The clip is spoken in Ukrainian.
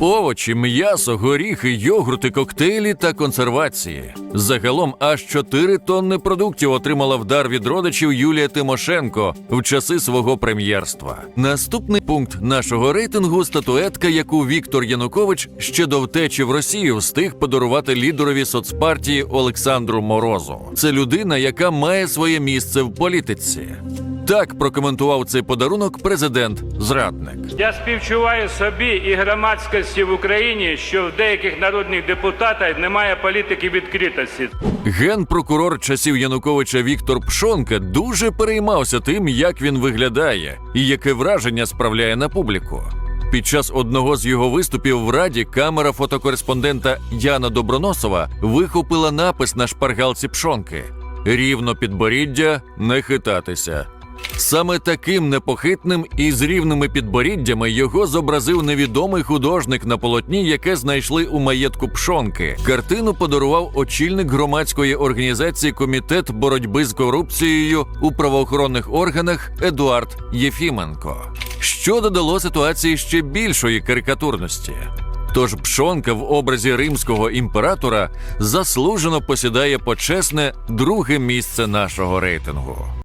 Овочі, м'ясо, горіхи, йогурти, коктейлі та консервації. Загалом аж 4 тонни продуктів отримала в дар від родичів Юлія Тимошенко в часи свого прем'єрства. Наступний пункт нашого рейтингу статуетка, яку Віктор Янукович ще до втечі в Росію встиг подарувати лідерові соцпартії Олександру Морозу. Це людина, яка має своє місце в політиці. Так прокоментував цей подарунок президент зрадник. Я співчуваю собі і громадськості в Україні, що в деяких народних депутатів немає політики відкритості. Генпрокурор часів Януковича Віктор Пшонка дуже переймався тим, як він виглядає і яке враження справляє на публіку. Під час одного з його виступів в раді камера фотокореспондента Яна Доброносова вихопила напис на шпаргалці пшонки: рівно підборіддя, не хитатися. Саме таким непохитним і з рівними підборіддями його зобразив невідомий художник на полотні, яке знайшли у маєтку пшонки. Картину подарував очільник громадської організації Комітет боротьби з корупцією у правоохоронних органах Едуард Єфіменко, що додало ситуації ще більшої карикатурності. Тож пшонка в образі римського імператора заслужено посідає почесне друге місце нашого рейтингу.